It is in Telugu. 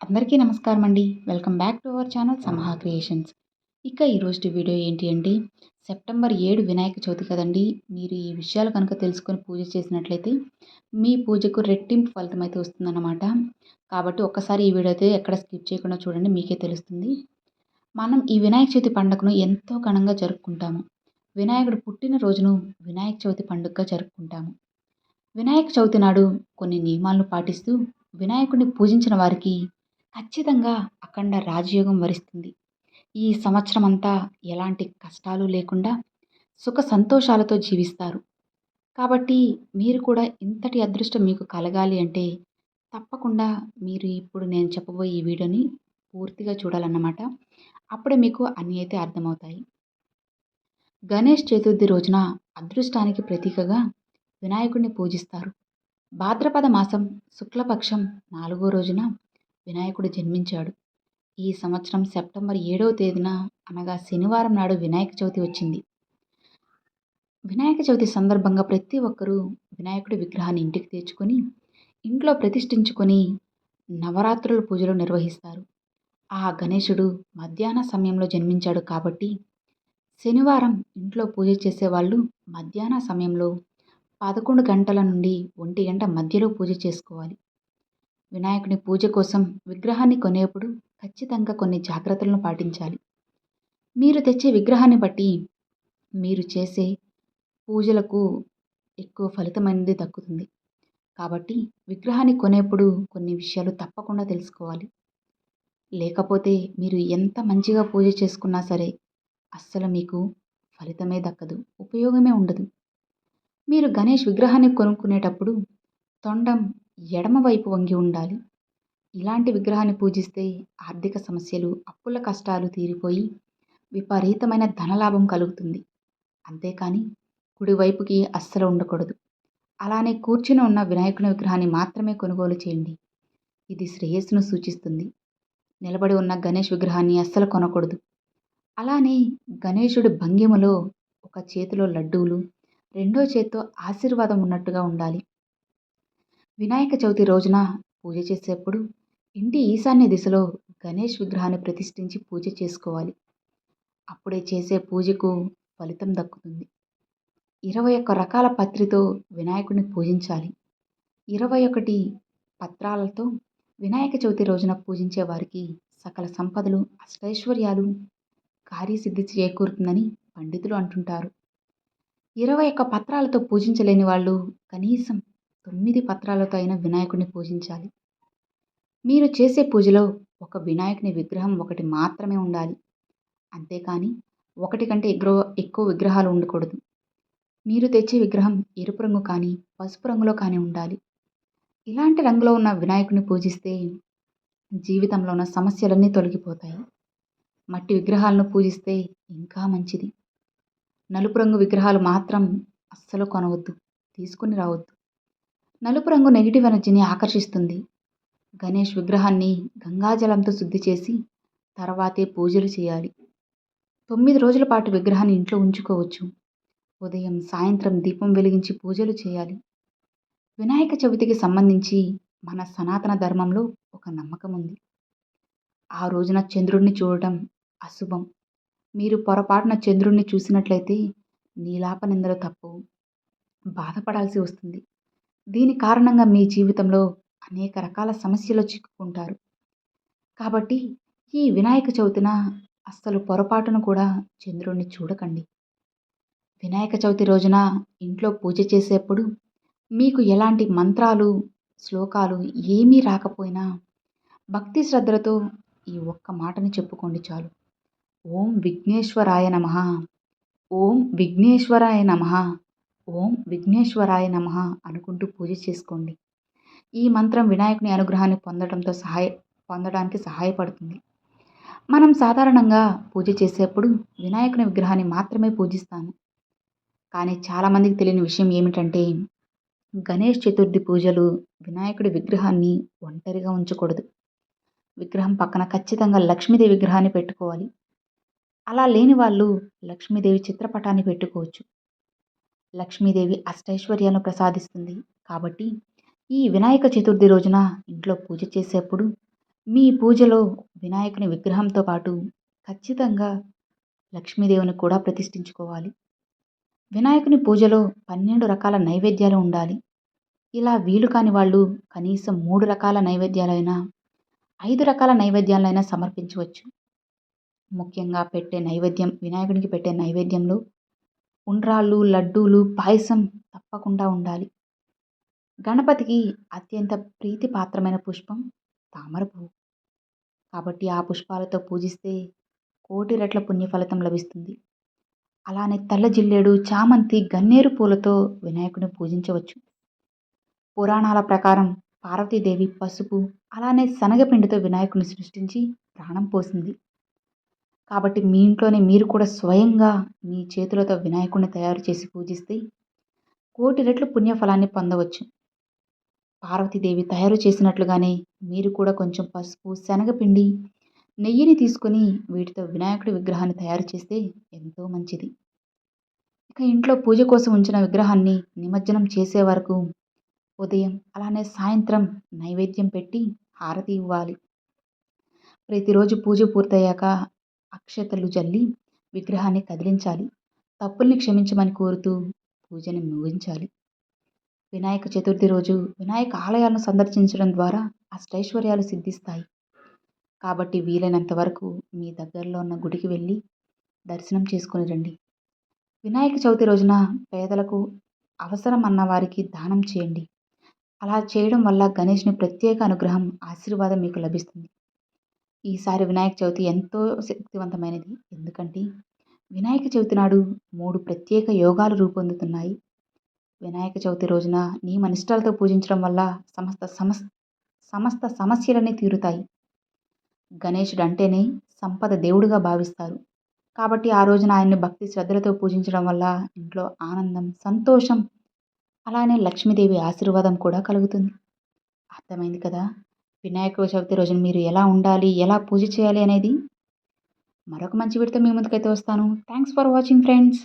అందరికీ నమస్కారం అండి welcome back to our channel Samaha creations. ఇక ఈరోజు వీడియో ఏంటి అంటే సెప్టెంబర్ ఏడు వినాయక చవితి కదండి. మీరు ఈ విషయాలు కనుక తెలుసుకొని పూజ చేసినట్లయితే మీ పూజకు రెట్టింపు ఫలితం అయితే వస్తుందన్నమాట. కాబట్టి ఒక్కసారి ఈ వీడియో అయితే ఎక్కడ స్కిప్ చేయకుండా చూడండి మీకే తెలుస్తుంది. మనం ఈ వినాయక చవితి పండుగను ఎంతో ఘనంగా జరుపుకుంటాము. వినాయకుడు పుట్టినరోజును వినాయక చవితి పండుగగా జరుపుకుంటాము. వినాయక చవితి నాడు కొన్ని నియమాలను పాటిస్తూ వినాయకుడిని పూజించిన వారికి ఖచ్చితంగా అఖండ రాజయోగం వరిస్తుంది. ఈ సంవత్సరం అంతా ఎలాంటి కష్టాలు లేకుండా సుఖ సంతోషాలతో జీవిస్తారు. కాబట్టి మీరు కూడా ఇంతటి అదృష్టం మీకు కలగాలి అంటే తప్పకుండా మీరు ఇప్పుడు నేను చెప్పబోయే ఈ వీడియోని పూర్తిగా చూడాలన్నమాట. అప్పుడే మీకు అన్నీ అయితే అర్థమవుతాయి. గణేష్ చతుర్థి రోజున అదృష్టానికి ప్రతీకగా వినాయకుడిని పూజిస్తారు. భాద్రపద మాసం శుక్లపక్షం నాలుగో రోజున వినాయకుడు జన్మించాడు. ఈ సంవత్సరం సెప్టెంబర్ ఏడవ తేదీన అనగా శనివారం నాడు వినాయక చవితి వచ్చింది. వినాయక చవితి సందర్భంగా ప్రతి ఒక్కరూ వినాయకుడి విగ్రహాన్ని ఇంటికి తెచ్చుకొని ఇంట్లో ప్రతిష్ఠించుకొని నవరాత్రుల పూజలు నిర్వహిస్తారు. ఆ గణేశుడు మధ్యాహ్న సమయంలో జన్మించాడు కాబట్టి శనివారం ఇంట్లో పూజ చేసేవాళ్ళు మధ్యాహ్న సమయంలో పదకొండు గంటల నుండి ఒంటి గంట మధ్యలో పూజ చేసుకోవాలి. వినాయకుని పూజ కోసం విగ్రహాన్ని కొనేప్పుడు ఖచ్చితంగా కొన్ని జాగ్రత్తలను పాటించాలి. మీరు తెచ్చే విగ్రహాన్ని బట్టి మీరు చేసే పూజలకు ఎక్కువ ఫలితం అనేది దక్కుతుంది. కాబట్టి విగ్రహాన్ని కొనేప్పుడు కొన్ని విషయాలు తప్పకుండా తెలుసుకోవాలి. లేకపోతే మీరు ఎంత మంచిగా పూజ చేసుకున్నా సరే అస్సలు మీకు ఫలితమే దక్కదు ఉపయోగమే ఉండదు. మీరు గణేష్ విగ్రహాన్ని కొనుక్కునేటప్పుడు తొండం ఎడమవైపు వంగి ఉండాలి. ఇలాంటి విగ్రహాన్ని పూజిస్తే ఆర్థిక సమస్యలు అప్పుల కష్టాలు తీరిపోయి విపరీతమైన ధనలాభం కలుగుతుంది. అంతేకాని కుడివైపుకి అస్సలు ఉండకూడదు. అలానే కూర్చుని ఉన్న వినాయకుని విగ్రహాన్ని మాత్రమే కొనుగోలు చేయండి. ఇది శ్రేయస్సును సూచిస్తుంది. నిలబడి ఉన్న గణేష్ విగ్రహాన్ని అస్సలు కొనకూడదు. అలానే గణేశుడి భంగిమలో ఒక చేతిలో లడ్డూలు రెండో చేత్తో ఆశీర్వాదం ఉన్నట్టుగా ఉండాలి. వినాయక చవితి రోజున పూజ చేసేప్పుడు ఇంటి ఈశాన్య దిశలో గణేష్ విగ్రహాన్ని ప్రతిష్ఠించి పూజ చేసుకోవాలి. అప్పుడే చేసే పూజకు ఫలితం దక్కుతుంది. ఇరవై ఒక్క రకాల పత్రితో వినాయకుడిని పూజించాలి. ఇరవై ఒకటి పత్రాలతో వినాయక చవితి రోజున పూజించే వారికి సకల సంపదలు అష్టైశ్వర్యాలు కార్యసిద్ధి చేకూరుతుందని పండితులు అంటుంటారు. ఇరవై ఒక్క పత్రాలతో పూజించలేని వాళ్ళు కనీసం తొమ్మిది పత్రాలతో అయిన వినాయకుడిని పూజించాలి. మీరు చేసే పూజలో ఒక వినాయకుని విగ్రహం ఒకటి మాత్రమే ఉండాలి. అంతేకాని ఒకటి కంటే ఎక్కువ ఎక్కువ విగ్రహాలు ఉండకూడదు. మీరు తెచ్చే విగ్రహం ఎరుపు రంగు కానీ పసుపు రంగులో కానీ ఉండాలి. ఇలాంటి రంగులో ఉన్న వినాయకుని పూజిస్తే జీవితంలో ఉన్న సమస్యలన్నీ తొలగిపోతాయి. మట్టి విగ్రహాలను పూజిస్తే ఇంకా మంచిది. నలుపు రంగు విగ్రహాలు మాత్రం అస్సలు కొనవద్దు. తీసుకుని రావద్దు. నలుపు రంగు నెగిటివ్ ఎనర్జీని ఆకర్షిస్తుంది. గణేష్ విగ్రహాన్ని గంగాజలంతో శుద్ధి చేసి తర్వాతే పూజలు చేయాలి. తొమ్మిది రోజుల పాటు విగ్రహాన్ని ఇంట్లో ఉంచుకోవచ్చు. ఉదయం సాయంత్రం దీపం వెలిగించి పూజలు చేయాలి. వినాయక చవితికి సంబంధించి మన సనాతన ధర్మంలో ఒక నమ్మకం ఉంది. ఆ రోజున చంద్రుడిని చూడటం అశుభం. మీరు పొరపాటున చంద్రుణ్ణి చూసినట్లయితే నీలాపనిందలు తప్పు బాధపడాల్సి వస్తుంది. దీని కారణంగా మీ జీవితంలో అనేక రకాల సమస్యలు చిక్కుకుంటారు. కాబట్టి ఈ వినాయక చవితిన అస్సలు పొరపాటును కూడా చంద్రుణ్ణి చూడకండి. వినాయక చవితి రోజున ఇంట్లో పూజ చేసేప్పుడు మీకు ఎలాంటి మంత్రాలు శ్లోకాలు ఏమీ రాకపోయినా భక్తి శ్రద్ధలతో ఈ ఒక్క మాటని చెప్పుకోండి చాలు. ఓం విఘ్నేశ్వరాయ నమ. ఓం విఘ్నేశ్వరాయ నమ. ఓం విఘ్నేశ్వరాయ నమ అనుకుంటూ పూజ చేసుకోండి. ఈ మంత్రం వినాయకుని అనుగ్రహాన్ని పొందడంతో సహాయ పొందడానికి సహాయపడుతుంది. మనం సాధారణంగా పూజ చేసేప్పుడు వినాయకుని విగ్రహాన్ని మాత్రమే పూజిస్తాము కానీ చాలామందికి తెలియని విషయం ఏమిటంటే గణేష్ చతుర్థి పూజలు వినాయకుడి విగ్రహాన్ని ఒంటరిగా ఉంచకూడదు. విగ్రహం పక్కన ఖచ్చితంగా లక్ష్మీదేవి విగ్రహాన్ని పెట్టుకోవాలి. అలా లేని వాళ్ళు లక్ష్మీదేవి చిత్రపటాన్ని పెట్టుకోవచ్చు. లక్ష్మీదేవి అష్టైశ్వర్యాలను ప్రసాదిస్తుంది. కాబట్టి ఈ వినాయక చతుర్థి రోజున ఇంట్లో పూజ చేసేప్పుడు మీ పూజలో వినాయకుని విగ్రహంతో పాటు ఖచ్చితంగా లక్ష్మీదేవిని కూడా ప్రతిష్ఠించుకోవాలి. వినాయకుని పూజలో పన్నెండు రకాల నైవేద్యాలు ఉండాలి. ఇలా వీలు కాని వాళ్ళు కనీసం మూడు రకాల నైవేద్యాలైనా ఐదు రకాల నైవేద్యాలైనా సమర్పించవచ్చు. ముఖ్యంగా పెట్టే నైవేద్యం వినాయకుడికి పెట్టే నైవేద్యంలో ఉండ్రాళ్ళు లడ్డూలు పాయసం తప్పకుండా ఉండాలి. గణపతికి అత్యంత ప్రీతిపాత్రమైన పుష్పం తామర పువ్వు. కాబట్టి ఆ పుష్పాలతో పూజిస్తే కోటి రెట్ల పుణ్యఫలితం లభిస్తుంది. అలానే తెల్ల జిల్లేడు చామంతి గన్నేరు పూలతో వినాయకుడిని పూజించవచ్చు. పురాణాల ప్రకారం పార్వతీదేవి పసుపు అలానే శనగపిండితో వినాయకుడిని సృష్టించి ప్రాణం పోసింది. కాబట్టి మీ ఇంట్లోనే మీరు కూడా స్వయంగా మీ చేతులతో వినాయకుడిని తయారు చేసి పూజిస్తే కోటి రెట్లు పుణ్యఫలాన్ని పొందవచ్చు. పార్వతీదేవి తయారు చేసినట్లుగానే మీరు కూడా కొంచెం పసుపు శనగపిండి నెయ్యిని తీసుకొని వీటితో వినాయకుడి విగ్రహాన్ని తయారు చేస్తే ఎంతో మంచిది. ఇక ఇంట్లో పూజ కోసం ఉంచిన విగ్రహాన్ని నిమజ్జనం చేసే వరకు ఉదయం అలానే సాయంత్రం నైవేద్యం పెట్టి హారతి ఇవ్వాలి. ప్రతిరోజు పూజ పూర్తయ్యాక అక్షతలు జల్లి విగ్రహాన్ని కదిలించాలి. తప్పుల్ని క్షమించమని కోరుతూ పూజని ముగించాలి. వినాయక చతుర్థి రోజు వినాయక ఆలయాలను సందర్శించడం ద్వారా అష్టైశ్వర్యాలు సిద్ధిస్తాయి. కాబట్టి వీలైనంత వరకు మీ దగ్గరలో ఉన్న గుడికి వెళ్ళి దర్శనం చేసుకుని రండి. వినాయక చవితి రోజున పేదలకు అవసరం అన్న వారికి దానం చేయండి. అలా చేయడం వల్ల గణేష్ని ప్రత్యేక అనుగ్రహం ఆశీర్వాదం మీకు లభిస్తుంది. ఈసారి వినాయక చవితి ఎంతో శక్తివంతమైనది. ఎందుకంటే వినాయక చవితి నాడు మూడు ప్రత్యేక యోగాలు రూపొందుతున్నాయి. వినాయక చవితి రోజున నియమనిష్టలతో పూజించడం వల్ల సమస్త సమస్ సమస్త సమస్యలన్నీ తీరుతాయి. గణేశుడు అంటేనే సంపద దేవుడిగా భావిస్తారు. కాబట్టి ఆ రోజున ఆయన్ని భక్తి శ్రద్ధలతో పూజించడం వల్ల ఇంట్లో ఆనందం సంతోషం అలానే లక్ష్మీదేవి ఆశీర్వాదం కూడా కలుగుతుంది. అర్థమైంది కదా? వినాయక చవితి రోజున మీరు ఎలా ఉండాలి? ఎలా పూజ చేయాలి అనేది? మరొక మంచి వీడితో మీ ముందుకైతే వస్తాను. Thanks for watching friends